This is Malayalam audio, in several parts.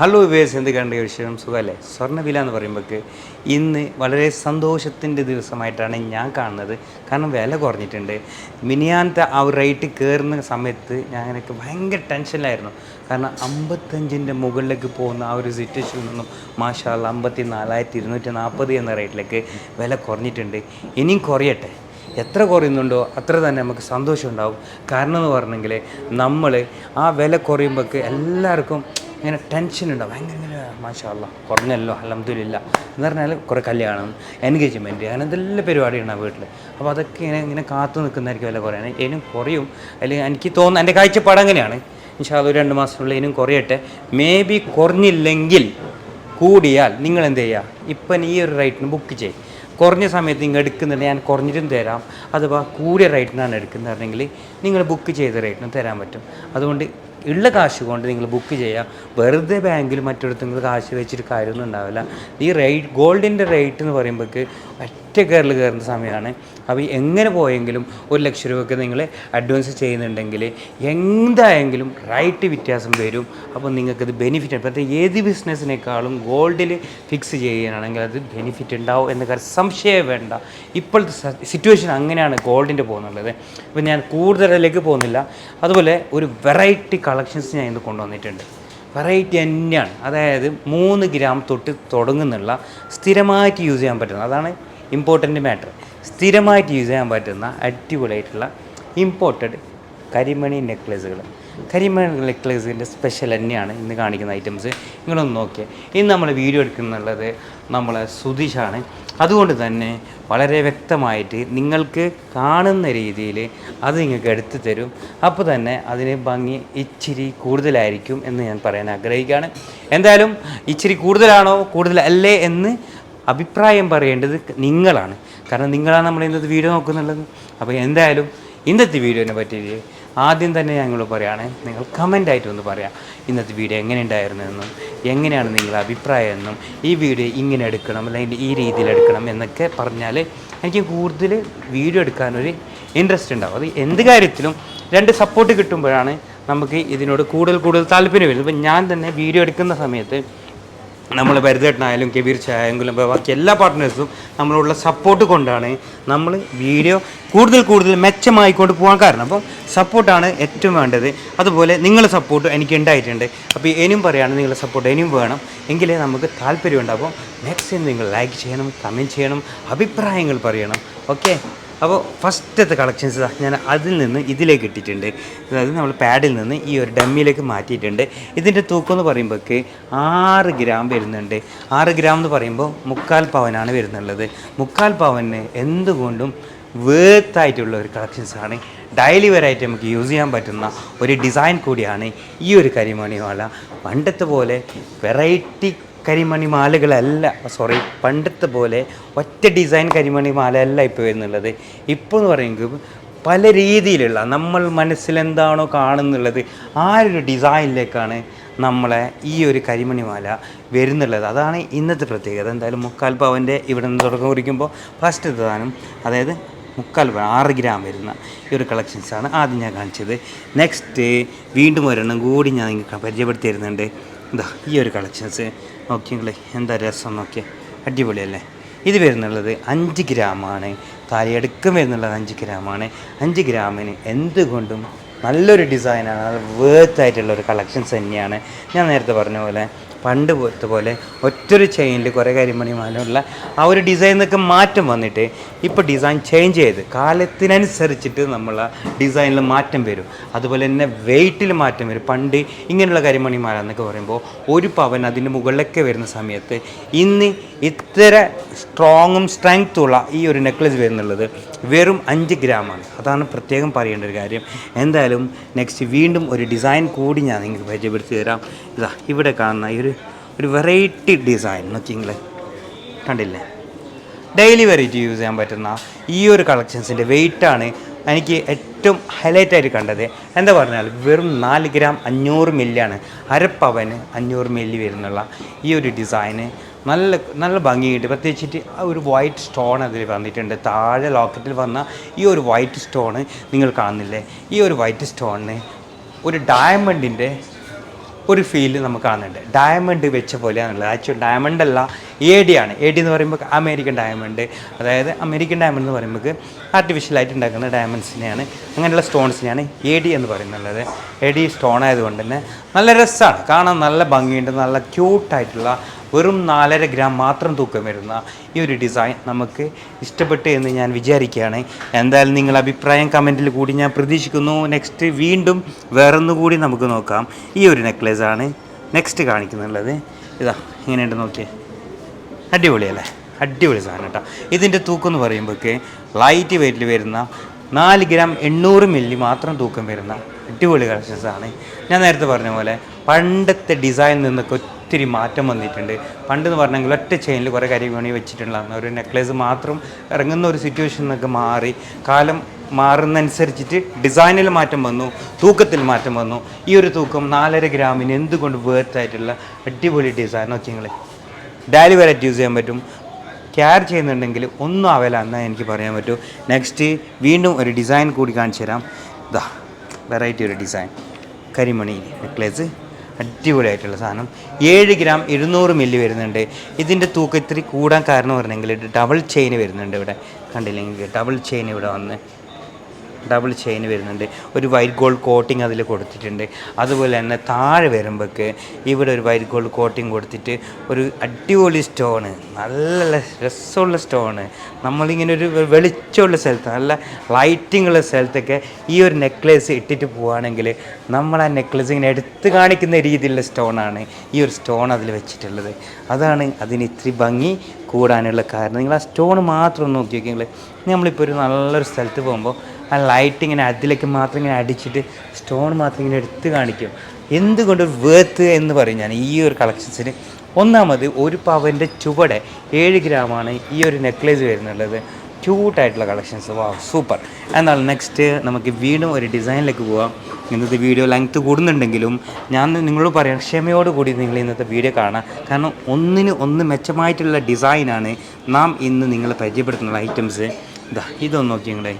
ഹലോ വേസ് എന്ത് കണ്ട വിഷയം സുഖമല്ലേ? സ്വർണവില എന്ന് പറയുമ്പോൾ ഇന്ന് വളരെ സന്തോഷത്തിന്റെ ദിവസമായിട്ടാണ് ഞാൻ കാണുന്നത്. കാരണം വില കുറഞ്ഞിട്ടുണ്ട്. മിനിയാനത്തെ ആ റേറ്റ് കയറുന്ന സമയത്ത് ഞാൻ എനിക്ക് ഭയങ്കര ടെൻഷനിലായിരുന്നു. കാരണം അമ്പത്തഞ്ചിന്റെ മുകളിലേക്ക് പോകുന്ന ആ ഒരു സിറ്റുവേഷനിൽ നിന്നും മാഷാല്ല അമ്പത്തി നാലായിരത്തി ഇരുന്നൂറ്റി നാൽപ്പത് എന്ന റേറ്റിലേക്ക് വില കുറഞ്ഞിട്ടുണ്ട്. ഇനിയും കുറയട്ടെ. എത്ര കുറയുന്നുണ്ടോ അത്ര തന്നെ നമുക്ക് സന്തോഷം ഉണ്ടാവും കാരണം എന്ന് പറഞ്ഞെങ്കിൽ നമ്മൾ ആ വില കുറയുമ്പോൾ എല്ലാവർക്കും ഇങ്ങനെ ടെൻഷൻ ഉണ്ടാവും ഭയങ്കര ഇങ്ങനെ മാഷാല്ല കുറഞ്ഞല്ലോ അലഹമില്ല എന്ന് പറഞ്ഞാൽ കുറേ കല്യാണം എൻഗേജ്മെന്റ് അങ്ങനെ എന്തെല്ലാം പരിപാടി ഉണ്ടാവും വീട്ടിൽ അപ്പോൾ അതൊക്കെ ഇങ്ങനെ ഇങ്ങനെ കാത്തു നിൽക്കുന്നതായിരിക്കും വില കുറയാൻ ഇനിയും കുറയും. അല്ലെങ്കിൽ എനിക്ക് തോന്നുന്നു എന്റെ കാഴ്ചപ്പാട് അങ്ങനെയാണ്. ഇൻഷാ ഒരു രണ്ട് മാസത്തിനുള്ളിൽ ഇനിയും കുറയട്ടെ. മേ ബി കുറഞ്ഞില്ലെങ്കിൽ കൂടിയാൽ നിങ്ങൾ എന്ത് ചെയ്യുക ഇപ്പം ഈ ഒരു റേറ്റിന് ബുക്ക് ചെയ്യും. കുറഞ്ഞ സമയത്ത് നിങ്ങൾ എടുക്കുന്നുണ്ട് ഞാൻ കുറഞ്ഞിട്ടും തരാം. അഥവാ കൂടിയ റേറ്റിനാണ് എടുക്കുന്നതെങ്കിൽ നിങ്ങൾ ബുക്ക് ചെയ്ത റേറ്റിന് തരാൻ പറ്റും. അതുകൊണ്ട് ഉള്ള കാശ് കൊണ്ട് നിങ്ങൾ ബുക്ക് ചെയ്യുക വെറുതെ ബാങ്കിൽ മറ്റിടത്ത് കാശ് വെച്ചിട്ട് കാര്യമൊന്നും ഉണ്ടാവില്ല. ഈ റേറ്റ് ഗോൾഡിന്റെ റേറ്റ് എന്ന് പറയുമ്പോഴേക്ക് ഒറ്റ കയറിൽ കയറുന്ന സമയമാണ്. അപ്പോൾ എങ്ങനെ പോയെങ്കിലും ഒരു ലക്ഷം രൂപയ്ക്ക് നിങ്ങൾ അഡ്വാൻസ് ചെയ്യുന്നുണ്ടെങ്കിൽ എന്തായെങ്കിലും റൈറ്റ് വ്യത്യാസം വരും. അപ്പോൾ നിങ്ങൾക്കത് ബെനിഫിറ്റ് ഇപ്പോഴത്തെ ഏത് ബിസിനസ്സിനേക്കാളും ഗോൾഡിൽ ഫിക്സ് ചെയ്യാനാണെങ്കിൽ അത് ബെനിഫിറ്റ് ഉണ്ടാവും എന്ന കാര്യം സംശയം വേണ്ട. ഇപ്പോഴത്തെ സിറ്റുവേഷൻ അങ്ങനെയാണ് ഗോൾഡിന്റെ പോകുന്നുള്ളത്. അപ്പോൾ ഞാൻ കൂടുതലിലേക്ക് പോകുന്നില്ല. അതുപോലെ ഒരു വെറൈറ്റി കളക്ഷൻസ് ഞാൻ ഇന്ന് കൊണ്ടുവന്നിട്ടുണ്ട്. വെറൈറ്റി തന്നെയാണ്. അതായത് മൂന്ന് ഗ്രാം തൊട്ട് തുടങ്ങുന്നുള്ള സ്ഥിരമായിട്ട് യൂസ് ചെയ്യാൻ പറ്റുന്നത്. അതാണ് ഇമ്പോർട്ടന്റ് മാറ്റർ സ്ഥിരമായിട്ട് യൂസ് ചെയ്യാൻ പറ്റുന്ന അടിപൊളിയായിട്ടുള്ള ഇമ്പോർട്ടഡ് കരിമണി നെക്ലേസുകൾ കരിമണി നെക്ലേസിന്റെ സ്പെഷ്യൽ തന്നെയാണ് ഇന്ന് കാണിക്കുന്ന ഐറ്റംസ് നിങ്ങളൊന്ന് നോക്കിയാൽ ഇന്ന് നമ്മൾ വീഡിയോ എടുക്കുന്നുള്ളത് നമ്മൾ സുതീഷാണ് അതുകൊണ്ട് തന്നെ വളരെ വ്യക്തമായിട്ട് നിങ്ങൾക്ക് കാണുന്ന രീതിയിൽ അത് നിങ്ങൾക്ക് എടുത്തു തരും. അപ്പോൾ തന്നെ അതിന് ഭംഗി ഇച്ചിരി കൂടുതലായിരിക്കും എന്ന് ഞാൻ പറയാൻ ആഗ്രഹിക്കുകയാണ്. എന്തായാലും ഇച്ചിരി കൂടുതലാണോ? കൂടുതലല്ലേ എന്ന് അഭിപ്രായം പറയേണ്ടത് നിങ്ങളാണ്. കാരണം നിങ്ങളാണ് നമ്മൾ ഇന്നത്തെ വീഡിയോ നോക്കുന്നുള്ളത്. അപ്പോൾ എന്തായാലും ഇന്നത്തെ വീഡിയോനെ പറ്റി ആദ്യം തന്നെ ഞങ്ങൾ പറയുകയാണ്. നിങ്ങൾ കമന്റായിട്ട് ഒന്ന് പറയാം ഇന്നത്തെ വീഡിയോ എങ്ങനെ ഉണ്ടായിരുന്നു എന്നും എങ്ങനെയാണ് നിങ്ങളുടെ അഭിപ്രായം എന്നും ഈ വീഡിയോ ഇങ്ങനെ എടുക്കണം അല്ലെങ്കിൽ ഈ രീതിയിൽ എടുക്കണം എന്നൊക്കെ പറഞ്ഞാൽ എനിക്ക് കൂടുതൽ വീഡിയോ എടുക്കാനൊരു ഇൻട്രസ്റ്റ് ഉണ്ടാവും. അത് എന്ത് കാര്യത്തിലും രണ്ട് സപ്പോർട്ട് കിട്ടുമ്പോഴാണ് നമുക്ക് ഇതിനോട് കൂടുതൽ കൂടുതൽ താല്പര്യം വരുന്നത്. ഇപ്പം ഞാൻ തന്നെ വീഡിയോ എടുക്കുന്ന സമയത്ത് നമ്മൾ ഭരതേട്ടനായാലും കെബീർ ചായെങ്കിലും ബാക്കി എല്ലാ പാർട്ട്നേഴ്സും നമ്മളുള്ള സപ്പോർട്ട് കൊണ്ടാണ് നമ്മൾ വീഡിയോ കൂടുതൽ കൂടുതൽ മെച്ചമായിക്കൊണ്ട് പോകാൻ കാരണം. അപ്പം സപ്പോർട്ടാണ് ഏറ്റവും വേണ്ടത്. അതുപോലെ നിങ്ങളുടെ സപ്പോർട്ട് എനിക്ക് ഉണ്ടായിട്ടുണ്ട്. അപ്പോൾ ഇനിയും പറയുകയാണ് നിങ്ങളുടെ സപ്പോർട്ട് ഇനിയും വേണം. എങ്കിലേ നമുക്ക് താല്പര്യമുണ്ട് അപ്പോൾ മാക്സിമം നിങ്ങൾ ലൈക്ക് ചെയ്യണം കമന്റ് ചെയ്യണം അഭിപ്രായങ്ങൾ പറയണം. ഓക്കെ അപ്പോൾ ഫസ്റ്റത്തെ കളക്ഷൻസ് ഞാൻ അതിൽ നിന്ന് ഇതിലേക്ക് ഇട്ടിട്ടുണ്ട്. അതായത് നമ്മൾ പാഡിൽ നിന്ന് ഈ ഒരു ഡമ്മിയിലേക്ക് മാറ്റിയിട്ടുണ്ട്. ഇതിന്റെ തൂക്കം എന്ന് പറയുമ്പോഴേക്ക് ആറ് ഗ്രാം വരുന്നുണ്ട്. ആറ് ഗ്രാം എന്ന് പറയുമ്പോൾ മുക്കാൽ പവനാണ് വരുന്നുള്ളത്. മുക്കാൽ പവന് എന്തുകൊണ്ടും വേർത്തായിട്ടുള്ള ഒരു കളക്ഷൻസാണ് ഡെയിലി വെറൈറ്റി നമുക്ക് യൂസ് ചെയ്യാൻ പറ്റുന്ന ഒരു ഡിസൈൻ കൂടിയാണ് ഈ ഒരു കരിമണി മാല പണ്ടത്തെ പോലെ വെറൈറ്റി കരിമണി മാലകളല്ല. സോറി പണ്ടത്തെ പോലെ ഒറ്റ ഡിസൈൻ കരിമണി മാലയല്ല ഇപ്പോൾ വരുന്നുള്ളത്. ഇപ്പോൾ എന്ന് പറയുമ്പോൾ പല രീതിയിലുള്ള നമ്മൾ മനസ്സിലെന്താണോ കാണുന്നുള്ളത് ആ ഒരു ഡിസൈനിലേക്കാണ് നമ്മളെ ഈ ഒരു കരിമണി മാല വരുന്നുള്ളത്. അതാണ് ഇന്നത്തെ പ്രത്യേകത. എന്തായാലും മുക്കാൽ പവന്റെ ഇവിടെ നിന്ന് തുടക്കം കുറിക്കുമ്പോൾ ഫസ്റ്റ് ദാനം അതായത് മുക്കാൽ ആറ് ഗ്രാം വരുന്ന ഈ ഒരു കളക്ഷൻസാണ് ആദ്യം ഞാൻ കാണിച്ചത്. നെക്സ്റ്റ് വീണ്ടും ഒരെണ്ണം കൂടി ഞാൻ നിങ്ങൾക്ക് പരിചയപ്പെടുത്തി തരുന്നുണ്ട്. എന്താ ഈ ഒരു കളക്ഷൻസ് നോക്കിയെങ്കിലേ എന്താ രസം നോക്കിയേ? അടിപൊളിയല്ലേ? ഇത് വരുന്നുള്ളത് അഞ്ച് ഗ്രാമാണ്. തലയടുക്കം വരുന്നുള്ളത് അഞ്ച് ഗ്രാമാണ്. അഞ്ച് ഗ്രാമിന് എന്തുകൊണ്ടും നല്ലൊരു ഡിസൈനാണ് അത് വേർത്തായിട്ടുള്ള ഒരു കളക്ഷൻസ് തന്നെയാണ്. ഞാൻ നേരത്തെ പറഞ്ഞ പോലെ പണ്ട് പോലത്തെ പോലെ ഒറ്റൊരു ചെയിനിൽ കുറേ കരിമണി മാലമുള്ള ആ ഒരു ഡിസൈനൊക്കെ മാറ്റം വന്നിട്ട് ഇപ്പോൾ ഡിസൈൻ ചേഞ്ച് ചെയ്ത് കാലത്തിനനുസരിച്ചിട്ട് നമ്മൾ ഡിസൈനിൽ മാറ്റം വരും. അതുപോലെ തന്നെ വെയിറ്റിൽ മാറ്റം വരും. പണ്ട് ഇങ്ങനെയുള്ള കരിമണി മാല എന്നൊക്കെ പറയുമ്പോൾ ഒരു പവൻ അതിന്റെ മുകളിലൊക്കെ വരുന്ന സമയത്ത് ഇന്ന് ഇത്ര സ്ട്രോങ്ങും സ്ട്രെങ്ത്തുള്ള ഈ ഒരു നെക്ലസ് വരുന്നുള്ളത് വെറും അഞ്ച് ഗ്രാമാണ് അതാണ് പ്രത്യേകം പറയേണ്ട ഒരു കാര്യം. എന്തായാലും നെക്സ്റ്റ് വീണ്ടും ഒരു ഡിസൈൻ കൂടി ഞാൻ നിങ്ങൾക്ക് പരിചയപ്പെടുത്തി തരാം. ഇതാ ഇവിടെ കാണുന്ന ഈ ഒരു ഒരു വെറൈറ്റി ഡിസൈൻ നോക്കിങ്ങളെ കണ്ടില്ലേ? ഡെയിലി വെറൈറ്റി യൂസ് ചെയ്യാൻ പറ്റുന്ന ഈ ഒരു കളക്ഷൻസിന്റെ വെയിറ്റാണ് എനിക്ക് ഏറ്റവും ഹൈലൈറ്റ് ആയിട്ട് കണ്ടത്. എന്താ പറഞ്ഞാൽ വെറും നാല് ഗ്രാം അഞ്ഞൂറ് മില്ലിയാണ് അരപ്പവന് അഞ്ഞൂറ് മില്ലി വരുന്നുള്ള ഈ ഒരു ഡിസൈന് നല്ല നല്ല ഭംഗിയുണ്ട് പ്രത്യേകിച്ചിട്ട് ആ ഒരു വൈറ്റ് സ്റ്റോൺ അതിൽ വന്നിട്ടുണ്ട്. താഴെ ലോക്കറ്റിൽ വന്ന ഈ ഒരു വൈറ്റ് സ്റ്റോണ് നിങ്ങൾ കാണുന്നില്ലേ? ഈ ഒരു വൈറ്റ് സ്റ്റോണിന് ഒരു ഡയമണ്ടിന്റെ ഒരു ഫീൽ നമുക്ക് കാണുന്നുണ്ട്. ഡയമണ്ട് വെച്ച പോലെയാണുള്ളത്. ആക്ച്വൽ ഡയമണ്ട് അല്ല എ ഡി ആണ്. എ ഡി എന്ന് പറയുമ്പോൾ അമേരിക്കൻ ഡയമണ്ട് അതായത് അമേരിക്കൻ ഡയമണ്ട് എന്ന് പറയുമ്പോൾ ആർട്ടിഫിഷ്യലായിട്ട് ഉണ്ടാക്കുന്ന ഡയമണ്ട്സിനെയാണ് അങ്ങനെയുള്ള സ്റ്റോൺസിനെയാണ് എ ഡി എന്ന് പറയുന്നുള്ളത്. എ ഡി സ്റ്റോൺ ആയതുകൊണ്ട് തന്നെ നല്ല രസമാണ്. കാണാൻ നല്ല ഭംഗിയുണ്ട്. നല്ല ക്യൂട്ടായിട്ടുള്ള വെറും നാലര ഗ്രാം മാത്രം തൂക്കം വരുന്ന ഈ ഒരു ഡിസൈൻ നമുക്ക് ഇഷ്ടപ്പെട്ടു എന്ന് ഞാൻ വിചാരിക്കുകയാണ്. എന്തായാലും നിങ്ങൾ അഭിപ്രായം കമന്റിൽ കൂടി ഞാൻ പ്രതീക്ഷിക്കുന്നു. നെക്സ്റ്റ് വീണ്ടും വേറൊന്നുകൂടി നമുക്ക് നോക്കാം. ഈ ഒരു നെക്ലേസ് ആണ് നെക്സ്റ്റ് കാണിക്കുന്നുള്ളത്. ഇതാ ഇങ്ങനെയുണ്ട് നോക്കിയേ. അടിപൊളിയല്ലേ അടിപൊളി സാധനം കേട്ടോ. ഇതിന്റെ തൂക്കം എന്ന് പറയുമ്പോഴേക്ക് ലൈറ്റ് വെയിറ്റിൽ വരുന്ന നാല് ഗ്രാം എണ്ണൂറ് മില്ലി മാത്രം തൂക്കം വരുന്ന അടിപൊളി കളക്ഷൻസാണ് ഞാൻ നേരത്തെ പറഞ്ഞ പോലെ പണ്ടത്തെ ഡിസൈൻ നിന്നൊക്കെ ഒത്തിരി മാറ്റം വന്നിട്ടുണ്ട്. പണ്ടെന്ന് പറഞ്ഞെങ്കിൽ ഒറ്റ ചെയിനിൽ കുറേ വേണമെങ്കിൽ വെച്ചിട്ടുള്ളതാണ്. ഒരു നെക്ലേസ് മാത്രം ഇറങ്ങുന്ന ഒരു സിറ്റുവേഷൻ എന്നൊക്കെ മാറി. കാലം മാറുന്നതനുസരിച്ചിട്ട് ഡിസൈനിൽ മാറ്റം വന്നു തൂക്കത്തിൽ മാറ്റം വന്നു. ഈ ഒരു തൂക്കം നാലര ഗ്രാമിന് എന്തുകൊണ്ട് വേർത്തായിട്ടുള്ള അടിപൊളി ഡിസൈൻ നോക്കി നിങ്ങൾ വെറൈറ്റി യൂസ് ചെയ്യാൻ പറ്റും. കെയർ ചെയ്യുന്നുണ്ടെങ്കിൽ ഒന്നും ആവില്ല എന്നാൽ എനിക്ക് പറയാൻ പറ്റൂ. നെക്സ്റ്റ് വീണ്ടും ഒരു ഡിസൈൻ കൂടി കാണിച്ചു തരാം. ഇതാ വെറൈറ്റി ഒരു ഡിസൈൻ കരിമണി നെക്ലേസ് അടിപൊളിയായിട്ടുള്ള സാധനം. ഏഴ് ഗ്രാം ഇരുന്നൂറ് മില്ലി വരുന്നുണ്ട്. ഇതിന്റെ തൂക്കം ഇത്തിരി കൂടാൻ കാരണം പറഞ്ഞെങ്കിൽ ഡബിൾ ചെയിൻ വരുന്നുണ്ട് ഇവിടെ. കണ്ടില്ലെങ്കിൽ ഡബിൾ ചെയിൻ ഇവിടെ വന്ന് ഡബിൾ ചെയിൻ വരുന്നുണ്ട്. ഒരു വൈറ്റ് ഗോൾഡ് കോട്ടിംഗ് അതിൽ കൊടുത്തിട്ടുണ്ട്. അതുപോലെ തന്നെ താഴെ വരുമ്പോഴേക്ക് ഇവിടെ ഒരു വൈറ്റ് ഗോൾഡ് കോട്ടിംഗ് കൊടുത്തിട്ട് ഒരു അടിപൊളി സ്റ്റോണ് നല്ല രസമുള്ള സ്റ്റോണ് നമ്മളിങ്ങനെ ഒരു വെളിച്ചമുള്ള സ്ഥലത്ത് നല്ല ലൈറ്റിംഗ് ഉള്ള സ്ഥലത്തൊക്കെ ഈ ഒരു നെക്ലേസ് ഇട്ടിട്ട് പോവുകയാണെങ്കിൽ നമ്മൾ ആ നെക്ലേസ് ഇങ്ങനെ എടുത്ത് കാണിക്കുന്ന രീതിയിലുള്ള സ്റ്റോണാണ് ഈ ഒരു സ്റ്റോൺ അതിൽ വെച്ചിട്ടുള്ളത്. അതാണ് അതിന് ഇത്തിരി ഭംഗി കൂടാനുള്ള കാരണം. നിങ്ങൾ ആ സ്റ്റോൺ മാത്രം നോക്കി നോക്കിയെങ്കിൽ നമ്മളിപ്പോൾ ഒരു നല്ലൊരു സ്ഥലത്ത് പോകുമ്പോൾ ആ ലൈറ്റ് ഇങ്ങനെ അതിലേക്ക് മാത്രം ഇങ്ങനെ അടിച്ചിട്ട് സ്റ്റോൺ മാത്രം ഇങ്ങനെ എടുത്ത് കാണിക്കും. എന്തുകൊണ്ട് വേർത്ത് എന്ന് പറയും ഞാൻ ഈ ഒരു കളക്ഷൻസിന് ഒന്നാമത് ഒരു പവന്റെ ചുവടെ ഏഴ് ഗ്രാമാണ് ഈ ഒരു നെക്ലേസ് വരുന്നുള്ളത്. ക്യൂട്ടായിട്ടുള്ള കളക്ഷൻസ് വാ സൂപ്പർ എന്നാൽ നെക്സ്റ്റ് നമുക്ക് വീണ്ടും ഒരു ഡിസൈനിലേക്ക് പോവാം. ഇന്നത്തെ വീഡിയോ ലെങ്ത്ത് കൂടുന്നുണ്ടെങ്കിലും ഞാൻ നിങ്ങളോട് പറയാം ക്ഷമയോട് കൂടി നിങ്ങൾ ഇന്നത്തെ വീഡിയോ കാണാം. കാരണം ഒന്നിന് ഒന്ന് മെച്ചമായിട്ടുള്ള ഡിസൈനാണ് നാം ഇന്ന് നിങ്ങളെ പരിചയപ്പെടുത്തുന്ന ഐറ്റംസ് ഇതാ ഇതൊന്ന് നോക്കി നിങ്ങളെ.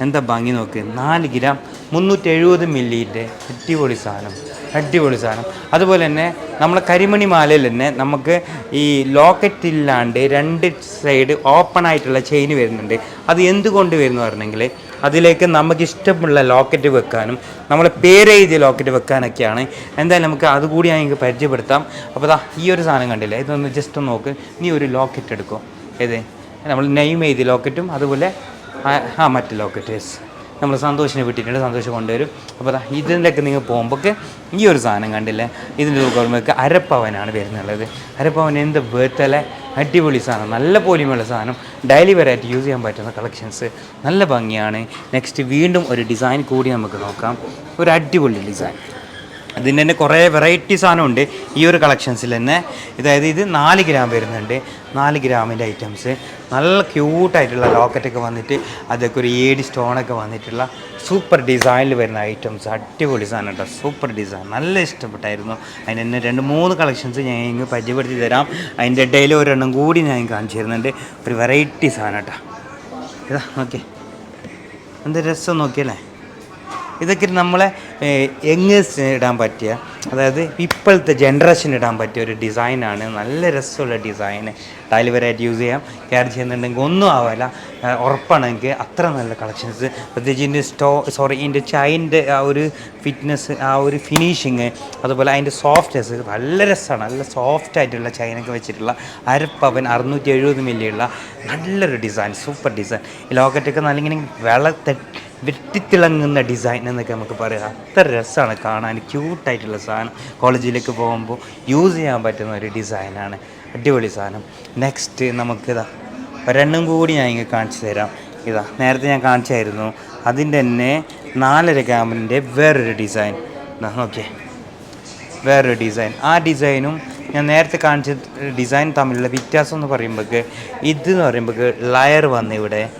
എന്താ ഭംഗി നോക്ക്? നാല് ഗ്രാം മുന്നൂറ്റി എഴുപത് മില്ലിന്റെ അടിപൊളി സാധനം. അടിപൊളി സാധനം. അതുപോലെ തന്നെ നമ്മളെ കരിമണി മാലയിൽ തന്നെ നമുക്ക് ഈ ലോക്കറ്റ് ഇല്ലാണ്ട് രണ്ട് സൈഡ് ഓപ്പൺ ആയിട്ടുള്ള ചെയിൻ വരുന്നുണ്ട്. അത് എന്തുകൊണ്ട് വരുന്നു പറഞ്ഞെങ്കിൽ അതിലേക്ക് നമുക്ക് ഇഷ്ടമുള്ള ലോക്കറ്റ് വെക്കാനും നമ്മളെ പേരെഴുതിയ ലോക്കറ്റ് വെക്കാനൊക്കെയാണ്. എന്തായാലും നമുക്ക് അതുകൂടി ഞാൻ പരിചയപ്പെടുത്താം. അപ്പോൾ ദാ ഈ ഒരു സാധനം കണ്ടില്ലേ? ഇതൊന്ന് ജസ്റ്റ് ഒന്ന് നോക്ക്. നീ ഒരു ലോക്കറ്റ് എടുക്കും? ഏത്? നമ്മൾ നെയ്മ് എഴുതിയ ലോക്കറ്റും അതുപോലെ ആ മറ്റ് ലോക്കറ്റേഴ്സ്. നമ്മൾ സന്തോഷിനെ വിട്ടിട്ടുണ്ട് സന്തോഷം കൊണ്ടുവരും. അപ്പോൾ ഇതിന്റെയൊക്കെ നിങ്ങൾ പോകുമ്പോഴൊക്കെ ഈ ഒരു സാധനം കണ്ടില്ലേ? ഇതിന്റെ നോക്കുമ്പോഴൊക്കെ അരപ്പവനാണ് വരുന്നുള്ളത്. അരപ്പവൻ എന്ത് വേർത്തലെ അടിപൊളി സാധനം നല്ല പോലിമുള്ള സാധനം. ഡെയിലി വെറൈറ്റി യൂസ് ചെയ്യാൻ പറ്റുന്ന കളക്ഷൻസ് നല്ല ഭംഗിയാണ്. നെക്സ്റ്റ് വീണ്ടും ഒരു ഡിസൈൻ കൂടി നമുക്ക് നോക്കാം. ഒരു അടിപൊളി ഡിസൈൻ അതിന്റെ തന്നെ കുറേ വെറൈറ്റി സാധനമുണ്ട് ഈ ഒരു കളക്ഷൻസിൽ തന്നെ. അതായത് ഇത് നാല് ഗ്രാം വരുന്നുണ്ട്. നാല് ഗ്രാമിന്റെ ഐറ്റംസ് നല്ല ക്യൂട്ടായിട്ടുള്ള ലോക്കറ്റൊക്കെ വന്നിട്ട് അതൊക്കെ ഒരു ഏടി സ്റ്റോണൊക്കെ വന്നിട്ടുള്ള സൂപ്പർ ഡിസൈനിൽ വരുന്ന ഐറ്റംസ് അടിപൊളി സാധനം കേട്ടോ സൂപ്പർ ഡിസൈൻ നല്ല ഇഷ്ടപ്പെട്ടായിരുന്നു. അതിന് തന്നെ രണ്ട് മൂന്ന് കളക്ഷൻസ് ഞാൻ ഇങ്ങ് പരിചയപ്പെടുത്തി തരാം. അതിന്റെ ഇടയിൽ ഒരെണ്ണം കൂടി ഞാൻ കാണിച്ചു തരുന്നുണ്ട്. ഒരു വെറൈറ്റി സാധനം കേട്ടോ ഇതാ നോക്കിയേ. എന്ത് രസം നോക്കിയല്ലേ? ഇതൊക്കെ നമ്മളെ യങ്ങേഴ്സ് ഇടാൻ പറ്റിയ അതായത് ഇപ്പോഴത്തെ ജനറേഷൻ ഇടാൻ പറ്റിയ ഒരു ഡിസൈനാണ് നല്ല രസമുള്ള ഡിസൈന് വെറൈറ്റി യൂസ് ചെയ്യാം. കെയർ ചെയ്യുന്നുണ്ടെങ്കിൽ ഒന്നും ആവില്ല ഉറപ്പാണെങ്കിൽ അത്ര നല്ല കളക്ഷൻസ് പ്രത്യേകിച്ച് ഇതിന്റെ സ്റ്റോ സോറി ഇതിന്റെ ചൈന്റെ ആ ഒരു ഫിറ്റ്നസ് ആ ഒരു ഫിനിഷിങ് അതുപോലെ അതിന്റെ സോഫ്റ്റ്നെസ് നല്ല രസമാണ് നല്ല സോഫ്റ്റ് ആയിട്ടുള്ള ചൈനൊക്കെ വെച്ചിട്ടുള്ള അരപ്പവൻ അറുന്നൂറ്റി എഴുപത് മില്ലിയുള്ള നല്ലൊരു ഡിസൈൻ സൂപ്പർ ഡിസൈൻ ലോക്കറ്റൊക്കെ നല്ല ഇങ്ങനെ വെള്ള വെട്ടിത്തിളങ്ങുന്ന ഡിസൈൻ എന്നൊക്കെ നമുക്ക് പറയാം. അത്ര രസമാണ് കാണാൻ. ക്യൂട്ടായിട്ടുള്ള സാധനം. കോളേജിലേക്ക് പോകുമ്പോൾ യൂസ് ചെയ്യാൻ പറ്റുന്ന ഒരു ഡിസൈനാണ് അടിപൊളി സാധനം. നെക്സ്റ്റ് നമുക്കിതാ ഒരെണ്ണം കൂടി ഞാൻ ഇങ്ങനെ കാണിച്ചു തരാം. ഇതാ നേരത്തെ ഞാൻ കാണിച്ചായിരുന്നു. അതിന്റെ തന്നെ നാലര ക്യാമറിന്റെ വേറൊരു ഡിസൈൻ ഓക്കെ വേറൊരു ഡിസൈൻ ആ ഡിസൈനും ഞാൻ നേരത്തെ കാണിച്ച ഡിസൈൻ തമ്മിലുള്ള വ്യത്യാസം എന്ന് പറയുമ്പോഴേക്ക് ഇത് എന്ന് പറയുമ്പോഴേക്ക് ലയർ വന്ന് ഇവിടെ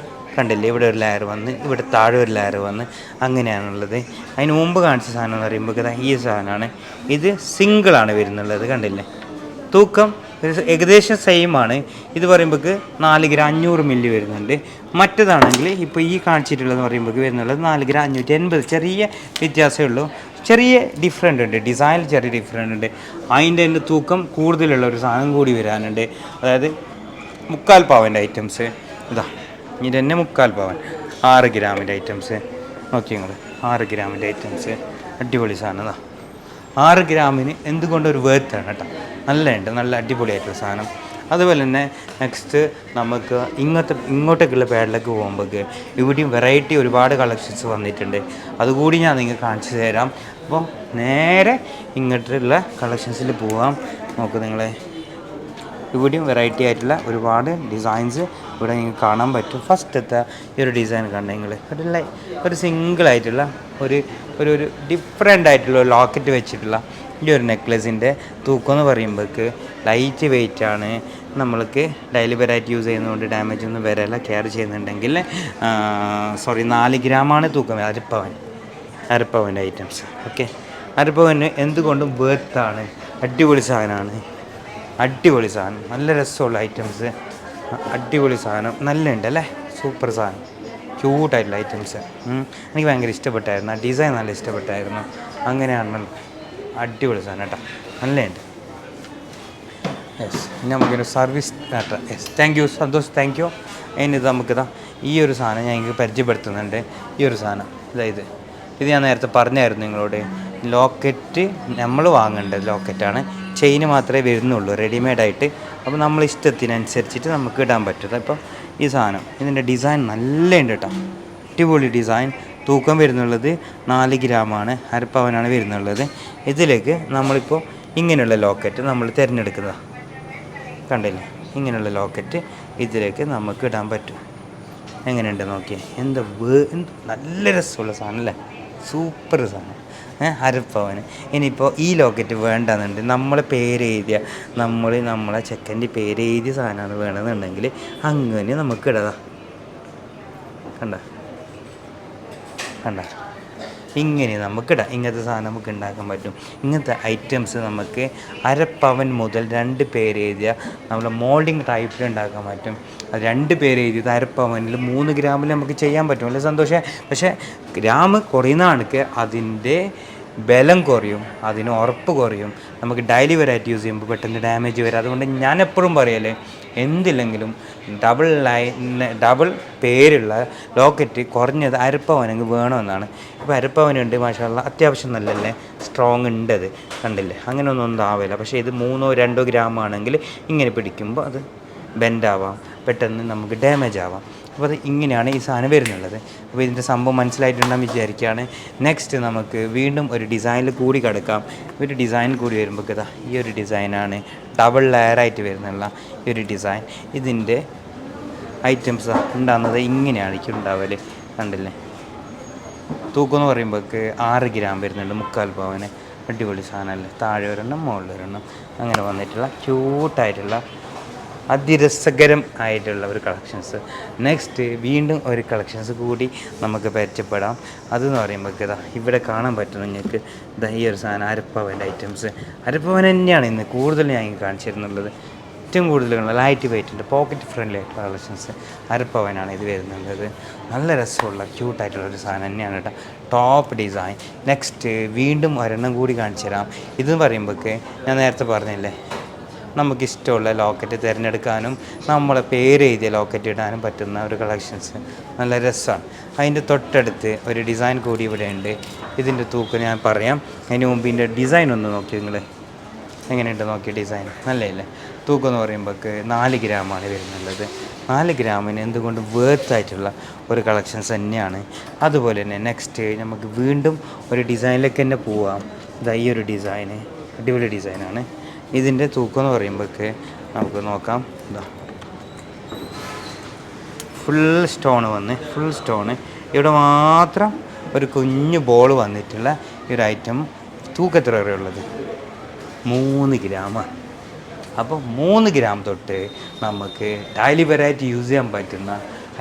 കണ്ടില്ലേ? ഇവിടെ ഒരു ലെയർ വന്ന് ഇവിടെ താഴെ ഒരു ലെയർ വന്ന്. അങ്ങനെയാണുള്ളത്. അതിന് മുമ്പ് കാണിച്ച സാധനം എന്ന് പറയുമ്പോൾ ഈ സാധനമാണ്. ഇത് സിംഗിളാണ് വരുന്നുള്ളത് കണ്ടില്ലേ? തൂക്കം ഏകദേശം സെയിം ആണ്. ഇത് പറയുമ്പോൾ നാല് ഗ്രാം അഞ്ഞൂറ് മില്ലി വരുന്നുണ്ട്. മറ്റതാണെങ്കിൽ ഇപ്പോൾ ഈ കാണിച്ചിട്ടുള്ളത് പറയുമ്പോൾ വരുന്നുള്ളത് നാല് ഗ്രാം അഞ്ഞൂറ്റി എൺപത്. ചെറിയ വ്യത്യാസമേ ഉള്ളൂ. ചെറിയ ഡിഫറെന്റ് ഉണ്ട്. ഡിസൈനിൽ ചെറിയ ഡിഫറെന്റ് ഉണ്ട്. അതിന്റെ തന്നെ തൂക്കം കൂടുതലുള്ള ഒരു സാധനം കൂടി വരാനുണ്ട്. അതായത് മുക്കാൽ പാവന്റെ ഐറ്റംസ് ഇതാ. ഇത് തന്നെ മുക്കാൽ പവൻ. ആറ് ഗ്രാമിന്റെ ഐറ്റംസ്. നോക്കി നിങ്ങൾ ആറ് ഗ്രാമിന്റെ ഐറ്റംസ്. അടിപൊളി സാധനം ആറ് ഗ്രാമിന് എന്തുകൊണ്ടൊരു വേർത്താണ് കേട്ടോ. നല്ല ഉണ്ട്. നല്ല അടിപൊളിയായിട്ടുള്ള സാധനം. അതുപോലെ തന്നെ നെക്സ്റ്റ് നമുക്ക് ഇങ്ങോട്ട് ഇങ്ങോട്ടേക്കുള്ള പാഡിലേക്ക് പോകുമ്പോൾ ഇവിടെയും വെറൈറ്റി ഒരുപാട് കളക്ഷൻസ് വന്നിട്ടുണ്ട്. അതുകൂടി ഞാൻ നിങ്ങൾക്ക് കാണിച്ചു തരാം. അപ്പോൾ നേരെ ഇങ്ങോട്ടുള്ള കളക്ഷൻസിൽ പോവാം. നോക്ക് നിങ്ങളെ. ഇവിടെയും വെറൈറ്റി ആയിട്ടുള്ള ഒരുപാട് ഡിസൈൻസ് ഇവിടെ നിങ്ങൾക്ക് കാണാൻ പറ്റും. ഫസ്റ്റത്തെ ഈ ഒരു ഡിസൈൻ കണ്ട നിങ്ങൾ ഒരു ലൈ ഒരു സിംഗിൾ ആയിട്ടുള്ള ഒരു ഒരു ഒരു ഡിഫറെന്റ് ആയിട്ടുള്ള ലോക്കറ്റ് വെച്ചിട്ടുള്ള ഈ ഒരു നെക്ലസിന്റെ തൂക്കം എന്ന് പറയുമ്പോൾക്ക് ലൈറ്റ് വെയിറ്റ് ആണ് നമ്മൾക്ക് ഡെയിലി വെറൈറ്റി യൂസ് ചെയ്യുന്നതുകൊണ്ട് ഡാമേജ് ഒന്നും വരല്ല. കെയർ ചെയ്യുന്നുണ്ടെങ്കിൽ സോറി നാല് ഗ്രാമാണ് തൂക്കം. അരപ്പവൻ. അരപ്പവന്റെ ഐറ്റംസ് ഓക്കെ അരപ്പവന് എന്തുകൊണ്ടും വേർത്താണ് അടിപൊളി സാധനമാണ്. അടിപൊളി സാധനം. നല്ല രസമുള്ള ഐറ്റംസ് അടിപൊളി സാധനം. നല്ല ഉണ്ട് അല്ലേ? സൂപ്പർ സാധനം. ക്യൂട്ടായിട്ടുള്ള ഐറ്റംസ് എനിക്ക് ഭയങ്കര ഇഷ്ടപ്പെട്ടായിരുന്നു. ആ ഡിസൈൻ നല്ല ഇഷ്ടപ്പെട്ടായിരുന്നു. അങ്ങനെയാണല്ലോ. അടിപൊളി സാധനം കേട്ടോ. നല്ലുണ്ട് യെസ് ഇനി നമുക്കൊരു സർവീസ് കേട്ടോ yes thank you Santhosh thank you ഇനി ഇത് നമുക്കിതാ ഈ ഒരു സാധനം ഞാൻ എനിക്ക് പരിചയപ്പെടുത്തുന്നുണ്ട്. ഈ ഒരു സാധനം. അതായത് ഇത് ഞാൻ നേരത്തെ പറഞ്ഞായിരുന്നു നിങ്ങളോട്. ലോക്കറ്റ് നമ്മൾ വാങ്ങേണ്ടത് ലോക്കറ്റാണ് ചെയിന് മാത്രമേ വരുന്നുള്ളൂ റെഡിമെയ്ഡ് ആയിട്ട്. അപ്പോൾ നമ്മൾ ഇഷ്ടത്തിനനുസരിച്ചിട്ട് നമുക്ക് ഇടാൻ പറ്റും. അപ്പോൾ ഈ സാധനം ഇതിന്റെ ഡിസൈൻ നല്ല ഉണ്ട് കേട്ടോ. അടിപൊളി ഡിസൈൻ തൂക്കം വരുന്നുള്ളത് നാല് ഗ്രാമാണ് അരപ്പവനാണ് വരുന്നുള്ളത്. ഇതിലേക്ക് നമ്മളിപ്പോൾ ഇങ്ങനെയുള്ള ലോക്കറ്റ് നമ്മൾ തിരഞ്ഞെടുക്കുന്നതാണ് കണ്ടില്ലേ? ഇങ്ങനെയുള്ള ലോക്കറ്റ് ഇതിലേക്ക് നമുക്ക് ഇടാൻ പറ്റും. എങ്ങനെയുണ്ട് നോക്കിയേ? എന്താ വേ എന്ത് നല്ല രസമുള്ള സാധനം അല്ലേ സൂപ്പർ സാധനം. അരപ്പവന്. ഇനിയിപ്പോൾ ഈ ലോക്കറ്റ് വേണ്ടെന്നുണ്ട് നമ്മൾ പേര് എഴുതിയ നമ്മൾ നമ്മളെ ചെക്കന്റെ പേര് എഴുതിയ സാധനമാണ് വേണമെന്നുണ്ടെങ്കിൽ അങ്ങനെ നമുക്ക് ഇടതാ കണ്ട? കണ്ട? ഇങ്ങനെ നമുക്കിടാം. ഇങ്ങനത്തെ സാധനം നമുക്ക് ഉണ്ടാക്കാൻ പറ്റും. ഇങ്ങനത്തെ ഐറ്റംസ് നമുക്ക് അരപ്പവൻ മുതൽ രണ്ട് പേര് എഴുതിയ നമ്മൾ മോൾഡിങ് ടൈപ്പിൽ ഉണ്ടാക്കാൻ പറ്റും. അത് രണ്ട് പേര് എഴുതിയത് അരപ്പവനിൽ മൂന്ന് ഗ്രാമിൽ നമുക്ക് ചെയ്യാൻ പറ്റും. അല്ലേ സന്തോഷം? പക്ഷേ ഗ്രാം കുറയുന്ന കണക്ക് അതിന്റെ ബലം കുറയും അതിന് ഉറപ്പ് കുറയും. നമുക്ക് ഡെയിലി വെറൈറ്റി യൂസ് ചെയ്യുമ്പോൾ പെട്ടെന്ന് ഡാമേജ് വരും. അതുകൊണ്ട് ഞാൻ എപ്പോഴും പറയല്ലേ എന്തില്ലെങ്കിലും ഡബിൾ ലൈൻ ഡബിൾ പേരുള്ള ലോക്കറ്റ് കുറഞ്ഞത് അരപ്പവനെങ്കിൽ വേണമെന്നാണ്. ഇപ്പോൾ അരപ്പവനുണ്ട് മാഷാള്ള അത്യാവശ്യം നല്ലല്ലേ? സ്ട്രോങ് ഉണ്ട് അത് കണ്ടില്ലേ? അങ്ങനെയൊന്നും ഒന്നും ആവില്ല. പക്ഷേ ഇത് മൂന്നോ രണ്ടോ ഗ്രാം ആണെങ്കിൽ ഇങ്ങനെ പിടിക്കുമ്പോൾ അത് ബെൻഡാവാം പെട്ടെന്ന് നമുക്ക് ഡാമേജ് ആവാം. അപ്പോൾ അത് ഇങ്ങനെയാണ് ഈ സാധനം വരുന്നുള്ളത്. അപ്പോൾ ഇതിന്റെ സംഭവം മനസ്സിലായിട്ടുണ്ടെന്ന് വിചാരിക്കുകയാണ്. നെക്സ്റ്റ് നമുക്ക് വീണ്ടും ഒരു ഡിസൈനിൽ കൂടി കിടക്കാം. ഒരു ഡിസൈൻ കൂടി വരുമ്പോൾ ഇതാ ഈ ഒരു ഡിസൈനാണ് ഡബിൾ ലെയറായിട്ട് വരുന്നുള്ള ഈ ഒരു ഡിസൈൻ ഇതിന്റെ ഐറ്റംസ് ഉണ്ടാകുന്നത് ഇങ്ങനെയാണ് എനിക്ക് ഉണ്ടാവൽ. കണ്ടില്ലേ? തൂക്കം എന്ന് പറയുമ്പോൾ ആറ് ഗ്രാം വരുന്നുണ്ട് മുക്കാൽ പവന്. അടിപൊളി സാധനമല്ലേ? താഴെ ഒരെണ്ണം മുകളിൽ ഒരെണ്ണം. അങ്ങനെ വന്നിട്ടുള്ള ക്യൂട്ടായിട്ടുള്ള അതിരസകരം ആയിട്ടുള്ള ഒരു കളക്ഷൻസ് നെക്സ്റ്റ് വീണ്ടും ഒരു കളക്ഷൻസ് കൂടി നമുക്ക് പരിചയപ്പെടാം. അതെന്ന് പറയുമ്പോൾ ഇതാ ഇവിടെ കാണാൻ പറ്റുന്നു നിങ്ങൾക്ക് ഇതാ ഈ ഒരു സാധനം അരപ്പവന്റെ ഐറ്റംസ് അരപ്പവൻ തന്നെയാണ് ഇന്ന് കൂടുതൽ ഞാൻ കാണിച്ചിരുന്നുള്ളത്. ഏറ്റവും കൂടുതൽ ലൈറ്റ് വെയിറ്റ് ഉണ്ട് പോക്കറ്റ് ഫ്രണ്ട്ലി ആയിട്ടുള്ള കളക്ഷൻസ് അരപ്പവനാണ് ഇത് വരുന്നുള്ളത് നല്ല രസമുള്ള ക്യൂട്ടായിട്ടുള്ള ഒരു സാധനം തന്നെയാണ് കേട്ടോ. ടോപ്പ് ഡിസൈൻ നെക്സ്റ്റ് വീണ്ടും ഒരെണ്ണം കൂടി കാണിച്ചു തരാം ഇതെന്ന് പറയുമ്പോഴൊക്കെ ഞാൻ നേരത്തെ പറഞ്ഞില്ലേ നമുക്കിഷ്ടമുള്ള ലോക്കറ്റ് തിരഞ്ഞെടുക്കാനും നമ്മളെ പേര് എഴുതിയ ലോക്കറ്റ് ഇടാനും പറ്റുന്ന ഒരു കളക്ഷൻസ് നല്ല രസമാണ്. അതിന്റെ തൊട്ടടുത്ത് ഒരു ഡിസൈൻ കൂടി ഇവിടെ ഉണ്ട്. ഇതിന്റെ തൂക്കം ഞാൻ പറയാം. അതിന് മുമ്പ് ഇതിന്റെ ഡിസൈൻ ഒന്ന് നോക്കി നിങ്ങൾ എങ്ങനെയുണ്ട് നോക്കി ഡിസൈൻ നല്ലതല്ലേ? തൂക്കം എന്ന് പറയുമ്പോൾക്ക് നാല് ഗ്രാമാണ് വരുന്നുള്ളത്. നാല് ഗ്രാമിന് എന്തുകൊണ്ട് വേർത്തായിട്ടുള്ള ഒരു കളക്ഷൻസ് തന്നെയാണ്. അതുപോലെ തന്നെ നെക്സ്റ്റ് നമുക്ക് വീണ്ടും ഒരു ഡിസൈനിലേക്ക് തന്നെ പോവാം. ഇതാ ഈ ഒരു ഡിസൈന് അടിപൊളി ഡിസൈനാണ് ഇതിന്റെ തൂക്കം എന്ന് പറയുമ്പോഴൊക്കെ നമുക്ക് നോക്കാം. ഇതാ ഫുൾ സ്റ്റോൺ വന്ന് ഫുൾ സ്റ്റോണ് ഇവിടെ മാത്രം ഒരു കുഞ്ഞു ബോൾ വന്നിട്ടുള്ള ഒരു ഐറ്റം തൂക്കത്ര ഉള്ളത്. മൂന്ന് ഗ്രാമാണ് അപ്പോൾ മൂന്ന് ഗ്രാം തൊട്ട് നമുക്ക് ഡെയിലി വെറൈറ്റി യൂസ് ചെയ്യാൻ പറ്റുന്ന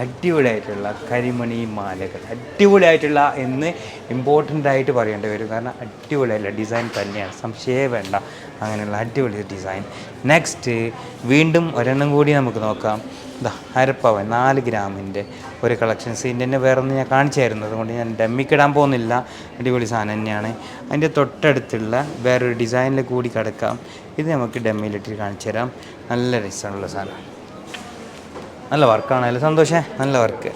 അടിപൊളിയായിട്ടുള്ള കരിമണി മാലകൾ. അടിപൊളിയായിട്ടുള്ള എന്ന് ഇമ്പോർട്ടന്റ് ആയിട്ട് പറയേണ്ടി വരും. കാരണം അടിപൊളിയായിട്ടുള്ള ഡിസൈൻ തന്നെയാണ്. സംശയം വേണ്ട. അങ്ങനെയുള്ള അടിപൊളി ഡിസൈൻ നെക്സ്റ്റ് വീണ്ടും ഒരെണ്ണം കൂടി നമുക്ക് നോക്കാം. ഇതാ അരപ്പവൻ നാല് ഗ്രാമിന്റെ ഒരു കളക്ഷൻസ് ഇതിന്റെ തന്നെ വേറെ ഒന്ന് ഞാൻ കാണിച്ചായിരുന്നു അതുകൊണ്ട് ഞാൻ ഡമ്മിക്കിടാൻ പോകുന്നില്ല. അടിപൊളി സാധനം തന്നെയാണ്. അതിന്റെ തൊട്ടടുത്തുള്ള വേറൊരു ഡിസൈനിൽ കൂടി കിടക്കാം. ഇത് നമുക്ക് ഡമ്മിയിലിട്ട് കാണിച്ചു തരാം. നല്ല രസമുള്ള സാധനം. നല്ല വർക്കാണല്ലോ സന്തോഷേ? നല്ല വർക്ക്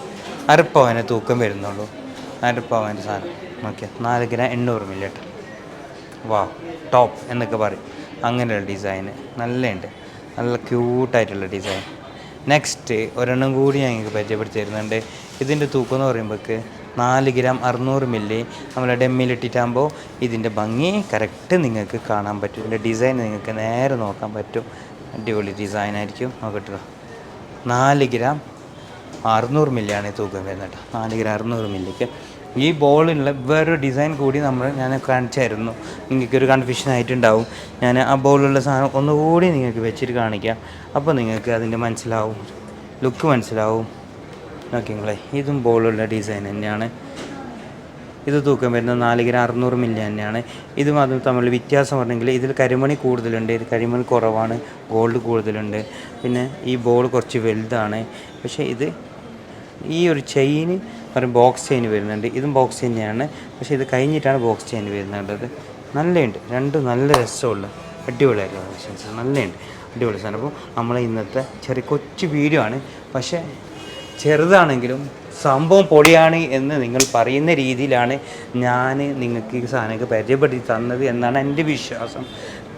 അരപ്പവന് തൂക്കം വരുന്നുള്ളൂ. അരപ്പവന്റെ സാധനം. നോക്കിയാൽ നാല് ഗ്രാം എണ്ണൂറ് മില്ലി കേട്ടോ വാ ടോപ്പ് എന്നൊക്കെ പറയും. അങ്ങനെയുള്ള ഡിസൈന് നല്ലുണ്ട് നല്ല ക്യൂട്ടായിട്ടുള്ള ഡിസൈൻ നെക്സ്റ്റ് ഒരെണ്ണം കൂടി ഞാൻ നിങ്ങൾക്ക് പരിചയപ്പെടുത്തി തരുന്നുണ്ട് ഇതിന്റെ തൂക്കം എന്ന് പറയുമ്പോൾക്ക് നാല് ഗ്രാം അറുന്നൂറ് മില്ലി നമ്മൾ ഡെമ്മിലിട്ടിട്ടാകുമ്പോൾ ഇതിന്റെ ഭംഗി കറക്റ്റ് നിങ്ങൾക്ക് കാണാൻ പറ്റും. ഇതിന്റെ ഡിസൈൻ നിങ്ങൾക്ക് നേരെ നോക്കാൻ പറ്റും. അടിപൊളി ഡിസൈൻ ആയിരിക്കും. നോക്കട്ടോ. നാല് ഗ്രാം അറുന്നൂറ് മില്ലിയാണ് തൂക്കം വരുന്നത് നാല് ഗ്രാം അറുന്നൂറ് മില്ലിക്ക് ഈ ബോളിനുള്ള വേറൊരു ഡിസൈൻ കൂടി നമ്മൾ ഞാൻ കാണിച്ചായിരുന്നു. നിങ്ങൾക്ക് ഒരു കൺഫ്യൂഷൻ ആയിട്ടുണ്ടാവും. ഞാൻ ആ ബോളിലുള്ള സാധനം ഒന്നുകൂടി നിങ്ങൾക്ക് വെച്ചിട്ട് കാണിക്കാം. അപ്പോൾ നിങ്ങൾക്ക് അതിന്റെ മനസ്സിലാവും. ലുക്ക് മനസ്സിലാവും. നോക്കിങ്ങളെ ഇതും ബോളുള്ള ഡിസൈൻ തന്നെയാണ്. ഇത് തൂക്കം വരുന്നത് നാല് അറുന്നൂറ് മില്ലി തന്നെയാണ്. ഇതും അതും തമ്മിൽ വ്യത്യാസം പറഞ്ഞെങ്കിൽ ഇതിൽ കരിമണി കൂടുതലുണ്ട്. ഇത് കരിമണി കുറവാണ്. ഗോൾഡ് കൂടുതലുണ്ട്. പിന്നെ ഈ ബോൾ കുറച്ച് വലുതാണ്. പക്ഷേ ഇത് ഈ ഒരു ചെയിന് പറയും ബോക്സ് ചെയിൻ വരുന്നുണ്ട്. ഇതും ബോക്സ് തന്നെയാണ് പക്ഷേ ഇത് കഴിഞ്ഞിട്ടാണ് ബോക്സ് ചെയിൻ വരുന്നുള്ളത് നല്ലതുണ്ട് രണ്ടും നല്ല രസമുള്ള അടിപൊളിയായിട്ടുള്ള കളക്ഷൻസ് നല്ലതുണ്ട് അടിപൊളി സാധനം. അപ്പോൾ നമ്മളെ ഇന്നത്തെ ചെറിയ കൊച്ചു വീഡിയോ ആണ്. പക്ഷേ ചെറുതാണെങ്കിലും സംഭവം പൊടിയാണ് എന്ന് നിങ്ങൾ പറയുന്ന രീതിയിലാണ് ഞാൻ നിങ്ങൾക്ക് ഈ സാധനമൊക്കെ പരിചയപ്പെടുത്തി തന്നത് എന്നാണ് എന്റെ വിശ്വാസം.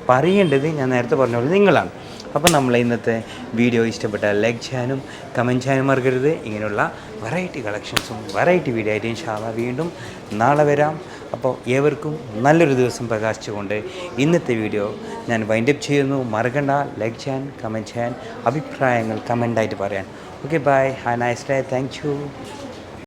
പറയേണ്ടത് ഞാൻ നേരത്തെ പറഞ്ഞ പോലെ നിങ്ങളാണ്. അപ്പോൾ നമ്മൾ ഇന്നത്തെ വീഡിയോ ഇഷ്ടപ്പെട്ടാൽ ലൈക്ക് ചെയ്യാനും കമന്റ് ചെയ്യാനും മറക്കരുത്. ഇങ്ങനെയുള്ള വെറൈറ്റി കളക്ഷൻസും വെറൈറ്റി വീഡിയോ ആയിട്ട് ഇൻഷാല്ല വീണ്ടും നാളെ വരാം. അപ്പോൾ ഏവർക്കും നല്ലൊരു ദിവസം പ്രകാശിച്ചുകൊണ്ട് ഇന്നത്തെ വീഡിയോ ഞാൻ വൈൻഡപ്പ് ചെയ്യുന്നു. മറക്കണ്ട. ലൈക്ക് ചെയ്യാൻ കമന്റ് ചെയ്യാൻ അഭിപ്രായങ്ങൾ കമന്റായിട്ട് പറയാൻ. ഓക്കെ ബൈ ഹാ നൈസ് ഡേ താങ്ക് യു